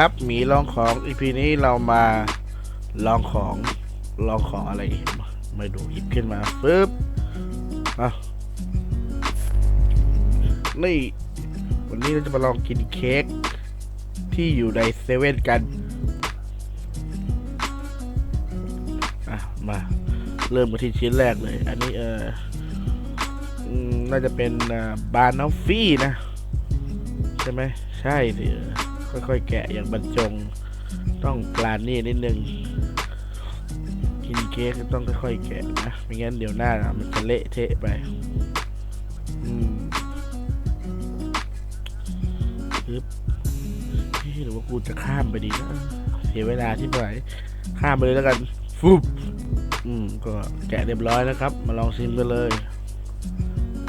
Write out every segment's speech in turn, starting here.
ครับหมีลองของ EP นี้เรามาลองของลองของอะไรมาดูหยิบขึ้นมาปึ๊บอะนี่ วันนี้เราจะมาลองกินเค้กที่อยู่ในเซเว่นกัน อะ มา เริ่มกันที่ชิ้นแรกเลย อันนี้เออน่าจะเป็นบานอฟฟี่นะ ใช่ไหม ใช่สิ ค่อยๆแกะอย่างบรรจง ต้องปลานนี่นิดนึง กินเค้กต้องค่อยๆแกะนะ ไม่งั้นเดี๋ยวหน้ามันจะเละเทะไป อืมปึ๊บเฮ้หรือว่ากูจะข้ามไปดีนะเสียเวลาที่ไหนข้ามไปเลยแล้วกันฟุบอืม ก็แกะเรียบร้อยแล้วครับ มาลองชิมกันเลย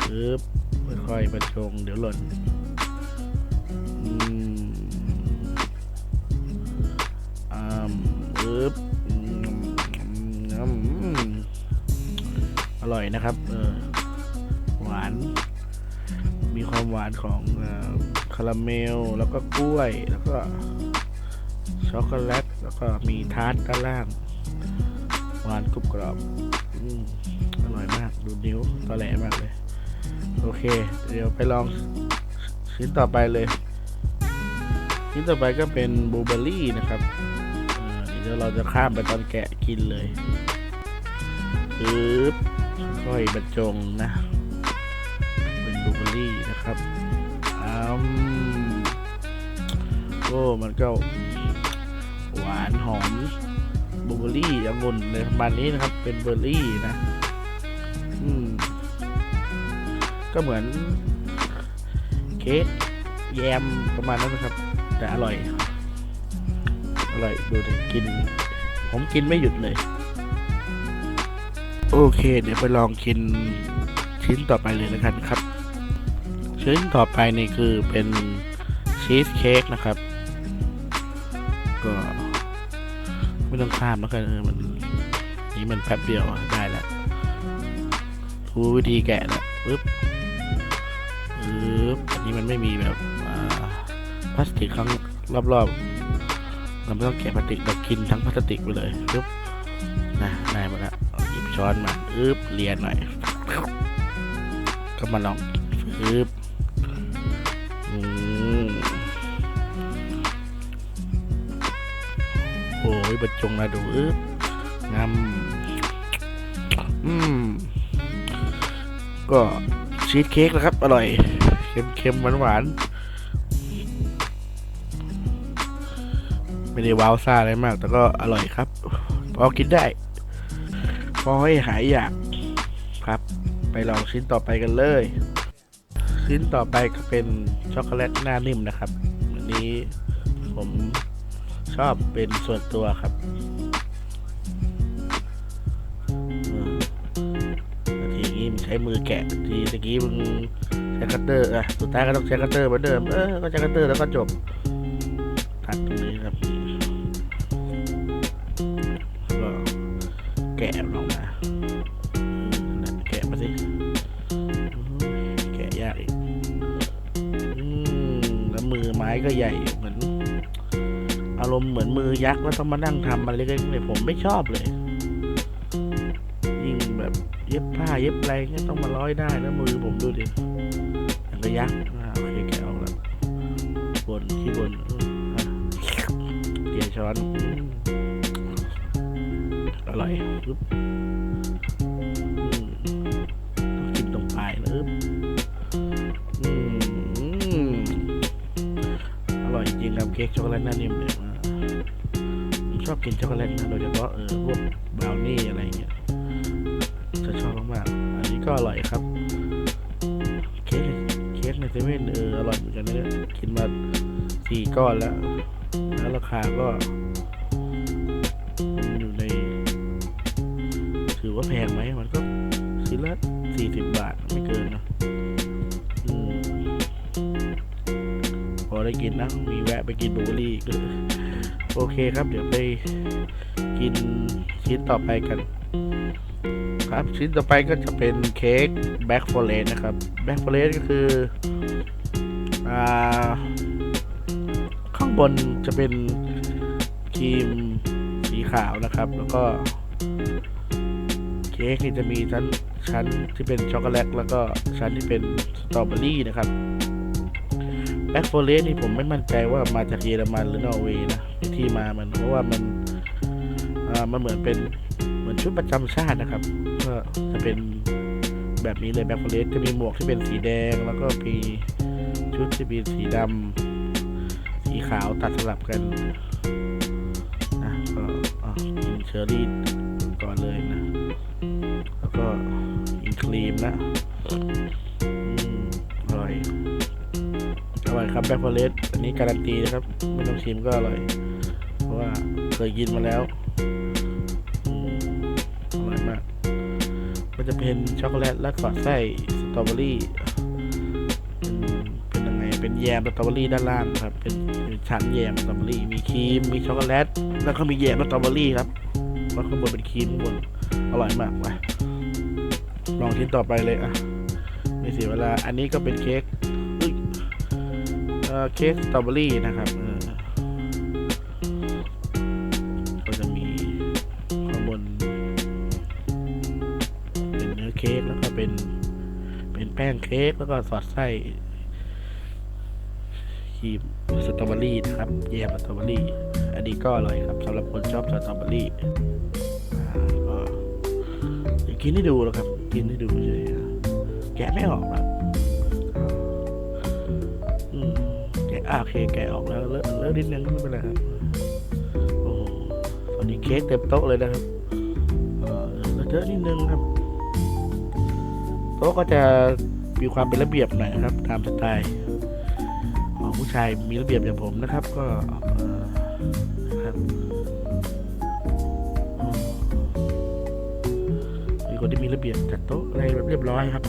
ปึ๊บค่อยๆบรรจงเดี๋ยวหล่น อืม อ่าอึบอร่อยนะครับหวาน มีความหวานของอคาราเมล แล้วก็กล้วย แล้วก็ช็อกโกแลต แล้วก็มีทาร์ตด้านล่าง หวานกรุบกรอบออร่อยมาก ดูนิ้วตอแหลมากเลย โอเค เดี๋ยวไปลองชิ้นต่อไปเลย ชิ้นต่อไปก็เป็นบลูเบอร์รี่นะครับ ดี๋ยวเราจะข้ามไปตอนแกะกินเลยปึ๊บค่อยบรรจงนะ เป็นบลูเบอร์รี่นะครับอืมโอ้มันก็หวานหอมบลูเบอร์รี่องุ่นในประมาณนี้นะครับ เป็นเบอร์รี่นะ อืม ก็เหมือน เค้กแยมประมาณนั้นนะครับ แต่อร่อย อร่อยดูดิกิน ผมกินไม่หยุดเลย โอเค เดี๋ยวไปลองกินชิ้นต่อไปเลยแล้วกันครับ ชิ้นต่อไปนี่คือเป็นชีสเค้กนะครับ ก็ไม่ต้องข้ามแล้วกันเออมันนี่มันแป๊บเดียวได้แล้วรู้วิธีแกะแล้วปึ๊บปึ๊บอันนี้มันไม่มีแบบพลาสติกข้างรอบๆ เราไม่ต้องแกะพลาสติกเรากินทั้งพลาสติกไปเลยปึ๊บนะได้หมดแล้วหยิบช้อนมาอึ๊บเลียนหน่อยก็มาลองอึ๊บอืมโอ้ยบรรจงนะดูอึ๊บงำอืมก็ชีสเค้กนะครับ อร่อย เค็มๆหวานๆ ไม่ได้ว้าวซ่าอะไรมาก แต่ก็อร่อยครับ พอกินได้ พอให้หายอยากครับ ไปลองชิ้นต่อไปกันเลย ชิ้นต่อไปก็เป็นช็อกโกแลตหน้านิ่มนะครับอันนี้ผมชอบเป็นส่วนตัวครับทีนี้มันใช้มือแกะทีตะกี้มึงใช้คัตเตอร์อะสุดท้ายก็ต้องใช้คัตเตอร์เหมือนเดิมเออก็ใช้คัตเตอร์แล้วก็จบ ตัดตรงนี้ครับก็แกะออกมาแกะมาสิแกะยากอีกแล้วมือไม้ก็ใหญ่เหมือน อารมณ์เหมือนมือยักษ์แล้วต้องมานั่งทำมันเล็กๆเลยผมไม่ชอบเลย ยิ่งแบบเย็บผ้าเย็บอะไรเงี้ยต้องมาร้อยได้แล้วมือผมดูดิอย่างกับยักษ์อ่าโอเคแกะออกแล้วบนที่บน อะเกียร์ช้อน อร่อยปึ๊บอืมต้องกินตรงปลายนะอึ๊บอร่อยจริงครับเค้กช็อกโกแลตหน้านิ่มเนี่ยอ่าผมชอบกินช็อกโกแลตนะโดยเฉพาะเออพวกบราวนี่อะไรเงี้ยจะชอบมากๆอันนี้ก็อร่อยครับ เค้กเค้กในเซเว่นเอออร่อยเหมือนกันนะเนี่ยกินมา สี่ก้อนแล้ว แล้วราคาก็อยู่ใน ถือว่าแพงไหมมันก็ชิ้นละสี่สิบบาทไม่เกินนะอพอได้กินนะ มีแวะไปกินบลูเบอร์รี่อีกด้วยโอเคครับ เดี๋ยวไปกินชิ้นต่อไปกัน ครับชิ้นต่อไปก็จะเป็นเค้กแบ็กฟอเรสนะครับแบ็กฟอเรสก็คือ อ่า บนจะเป็นครีมสีขาวนะครับ แล้วก็เค้กนี่จะมีชั้นชั้นที่เป็นช็อกโกแลตแล้วก็ชั้นที่เป็นสตรอเบอรี่นะครับแบ็กโฟเลสนี่ผมไม่มั่นใจว่ามาจากเยอรมันหรือนอร์เวย์นะที่มามันเพราะว่ามันมันเหมือนเป็นเหมือนชุดประจำชาตินะครับก็จะเป็นแบบนี้เลยแบ็กโฟเลสจะมีหมวกที่เป็นสีแดง แล้วก็มีชุดที่เป็นสีดำ สีขาวตัดสลับกันนะก็อินเชอร์รี่ก่อนเลยนะ แล้วก็กินครีมนะอร่อยอร่อยครับแบ็คฟอเรสอันนี้การันตีนะครับ ไม่ต้องชิมก็อร่อย เพราะว่าเคยกินมาแล้วอร่อยมาก มันจะเป็นช็อกโกแลตและสอดไส้สตรอเบอรี่ เป็นยังไงเป็นแยมสตรอเบอรี่ด้านล่างครับ เป็นชั้นแยมสตรอเบอรี่ มีครีม มีช็อกโกแลต แล้วก็มีแยมสตรอเบอรี่ครับแล้วข้างบนเป็นครีมข้างบนอร่อยมากไปลองชิ้นต่อไปเลยอะไม่เสียเวลา อันนี้ก็เป็นเค้กเออเค้กสตรอเบอรี่นะครับก็จะมีข้างบน เป็นเนื้อเค้กแล้วก็เป็น เป็นแป้งเค้กแล้วก็สอดไส้ีมสตรอเบอรี่นะครับแยมสตรอเบอรี่ อันนี้ก็อร่อยครับสำหรับคนชอบสตรอเบอรี่ก็เดี๋ยวกินให้ดูแล้วครับ กินให้ดูเฉยแกะไม่ออกครับแกะโอเคแกะออกแล้วเลอะเลอะนิดนึงไม่เป็นไรครับโอ้โหตอนนี้เค้กเต็มโต๊ะเลยนะครับเออเลอะเทอะนิดนึงครับโต๊ะก็จะมีความเป็นระเบียบหน่อยนะครับตามสไตล์ ผู้ชายมีระเบียบอย่างผมนะครับ ก็ครับมีคนที่มีระเบียบจัดโต๊ะอะไรแบบเรียบร้อยครับ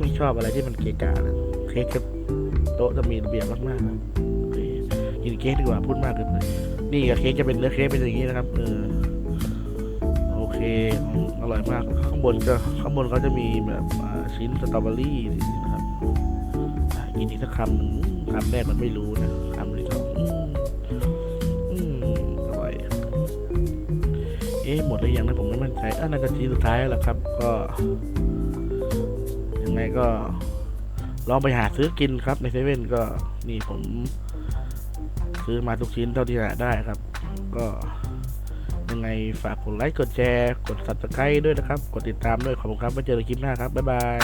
ไม่ชอบอะไรที่มันเกะกะนะเค้กกับโต๊ะจะมีระเบียบมากๆนะกินเค้กดีกว่าพูดมากเกินไปนี่กับเค้กจะเป็นเนื้อเค้กเป็นอย่างนี้นะครับ เออโอเคอร่อยมากข้างบนก็ข้างบนเขาจะมีแบบชิ้นสตรอเบอรี่นะครับอะ กินอีกสักคำหนึ่งคำแรกมันไม่รู้นะคำที่สองอืมอืมอร่อยเอ๊ะหมดหรือยังนะผมไม่มั่นใจอะนาทีสุดท้ายแล้วครับ ก็ยังไงก็ลองไปหาซื้อกินครับ ในเซเว่นก็นี่ผม ซื้อมาทุกชิ้นเท่าที่หาได้ครับ ก็ยังไงฝากกดไลค์กดแชร์ กด subscribe ด้วยนะครับ กดติดตามด้วยขอบคุณครับไว้เจอกันคลิปหน้าครับ บ๊ายบาย